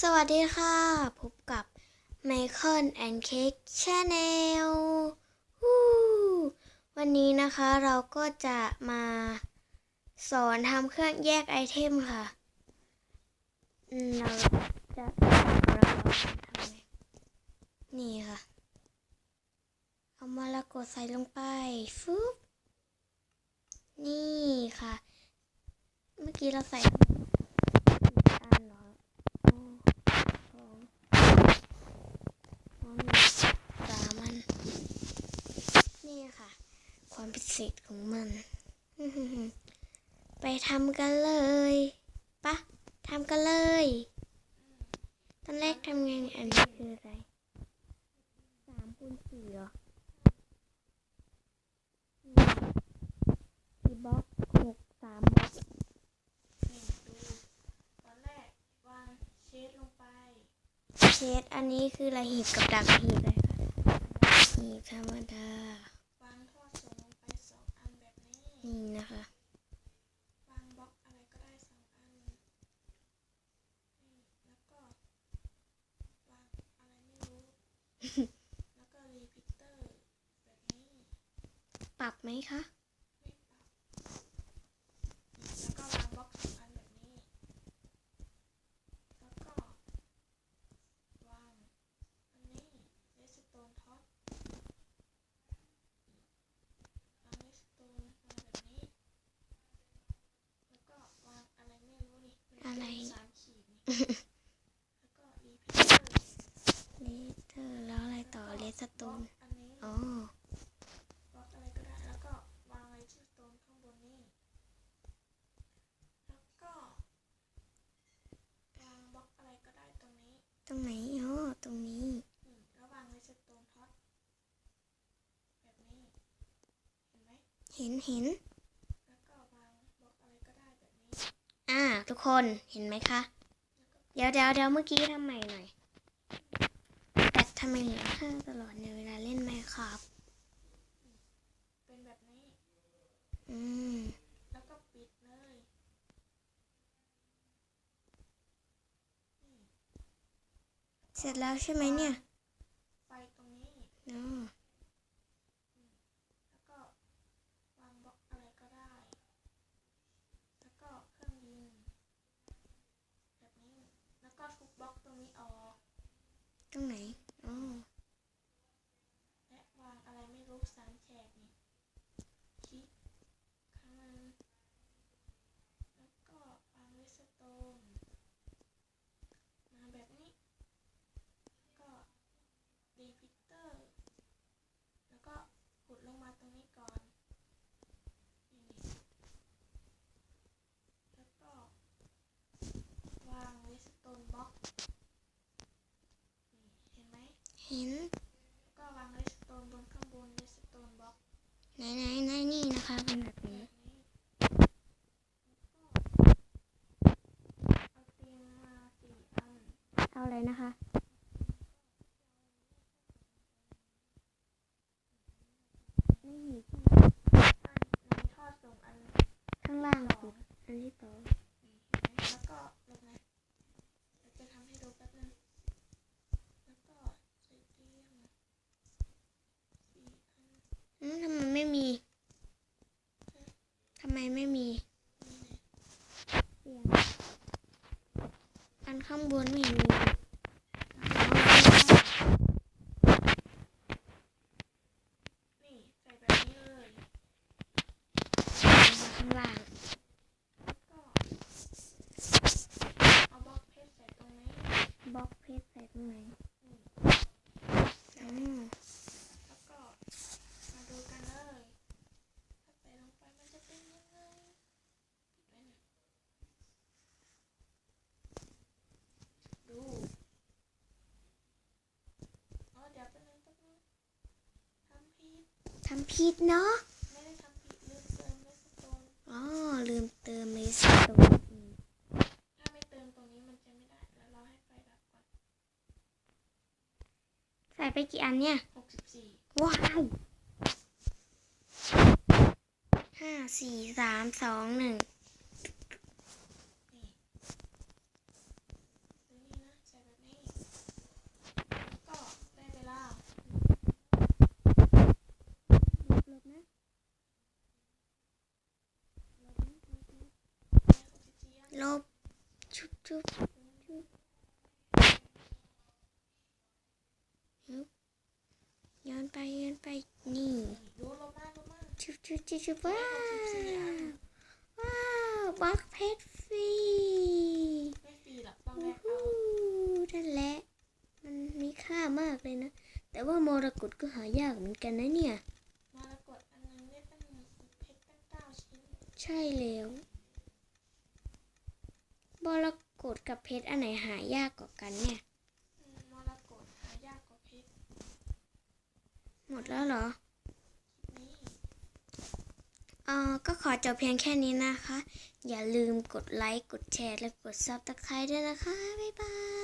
สวัสดีค่ะ พบกับ m i c h a e l and Cake Channel วันนี้นะคะเราก็จะมาสอนทำเครื่องแยกไอเทมค่ะเราจะเราทำไงนี่ค่ะ เอามะละกดใส่ลงไปฟึบนี่ค่ะ เมื่อกี้เราใส่กี่อันเหรอ โอ้สอง อ๋อมีสามัน นี่ค่ะ ความพิเศษของมัน ไปทำกันเลยปะทำกันเลยตอนแรกทำไงเนี่ยอันนี้คืออะไรสามคูณสี่เหรอมสี่บล็อกหกสามบล็อก นี่ดูตอนแรกวางเชดลงไป เชดอันนี้คืออะไรหีบกับดักหีบเลยค่ะหีบธรรมดาวางท่อส่งลงไปสองอันแบบนี้นี่นะคะวางบล็อกอะไรก็ได้สองอันนี่แล้วก็วางอะไรไม่รู้แล้วก็รีพิเตอร์แบบนี้ ปรับไหมคะ ไม่ปรับแล้วก็วางบล็อกสองอันแบบนี้ แล้วก็วางอันนี้เลสโตนท็อปวางเลสโตนมาแบบนี้ แล้วก็วางอะไรไม่รู้นี่มันเป็น อะไร สามขีดนี่ แล้วก็รีพิ เตอร์เลเตอร์แล้วอะไรต่อเลสโตนอันนี้อ๋อบล็อกอะไรก็ได้แล้วก็วางเลสโตนข้างบนนี่แล้วก็วางบล็อกอะไรก็ได้ตรงนี้ ตรงไหนอ๋อตรงนี้แล้ววางเลสโตนท็อตแบบนี้เห็นไหมเห็นเห็นแล้วก็วางบล็อกอะไรก็ได้แบบนี้อ่าทุกคนเห็นไหมคะ เดี๋ยวเดี๋ยวเดี๋ยวเมื่อกี้ทำใหม่หน่อยแต่ทำไมเหลือข้างตลอดในเวลาเล่นไหมครับ เป็นแบบนี้ อืม แล้วก็ปิดเลย เสร็จแล้วใช่ไหมเนี่ย ไฟตรงนี้ อ๋อ แล้วก็วางบล็อกอะไรก็ได้ แล้วก็เครื่องยิงแบบนี้ แล้วก็ทุ บบล็อกตรงนี้ออกตรงไหนอ๋อและวางอะไรไม่รู้สามแฉกนี่คลิกข้างหนึงแล้วก็วางเลสโตนมาแบบนี้ ก็รีพิเตอร์ แล้วก็ขุดลงมาตรงนี้ก่อนนี่แล้วก็วางเล สโตนบล็อกนี่เห็นไหมเห็นแล้วก็วางเลสโตนบนข้างบนเลสโตนบล็อกไหนไหนไหนนี่นะคะเป็นแบบนี้แบบนี้แล้วก็เอาเตียงมาสี่อันเอาอะไรนะคะไม่มีอันในท่อส่งอันข้างล่างสอสุงดอันที่สอง นี่เห็นไหมแล้วก็ลงมาเดี๋ยวจะทำให้ดูแป๊บนึงแล้วก็ใส่เตียงสี่อัน อืมทำไมไม่มีทำไมไม่มี นี่ไง เตียง อันข้างบนไม่เห็นมีนี่ใส่แบบนี้เลยข้างล่างแล้วก็เอาบล็อกเพชรใส่ตรงนี้บล็อกเพชรใส่ตรงไหน นี่ อ๋อ แล้วก็มาดูกันเลยถ้าใส่ลงไปมันจะเป็นยังไงปิดไว้หน่อยดูอ๋อเดี๋ยวแป๊บนึงแป๊บนึงทำผิด ทำผิดเนาะไม่ได้ทำผิดลืมเติมเลสโตนอ๋อลืมเติมเลสโตนถ้าไม่เติมตรงนี้มันจะไม่ได้แล้วรอให้ไฟดับก่อน ใส่ไปกี่อันเนี่ยหกสิบสี่ว้าวห้าสี่สามสองหนึ่ง นี่ตัวนี้นะ จุ๊บจุ๊บย้อนไปย้อนไปนี่ดูลงมาลงมาจุ๊บจุ๊บจุ๊บจุ๊บว้าวว้าวบล็อกเพชรฟรีไม่ฟรีหรอกต้องแลกเอานั่นแหละมันมีค่ามากเลยนะ แต่ว่ามรกตก็หายากเหมือนกันนะเนี่ยมรกตอันนึงได้ตั้งเพชรตั้งเก้าชิ้นใช่แล้วมรก ตกับเพชรอันไหนหายากกว่ากันเนี่ยอืมมรกตหายากกว่าเพชรหมดแล้วเหรอนี่เอ่อก็ขอจบเพียงแค่นี้นะคะ อย่าลืมกดไลค์ กดแชร์ และกดซับสไครต์ด้วยนะคะ บ๊ายบาย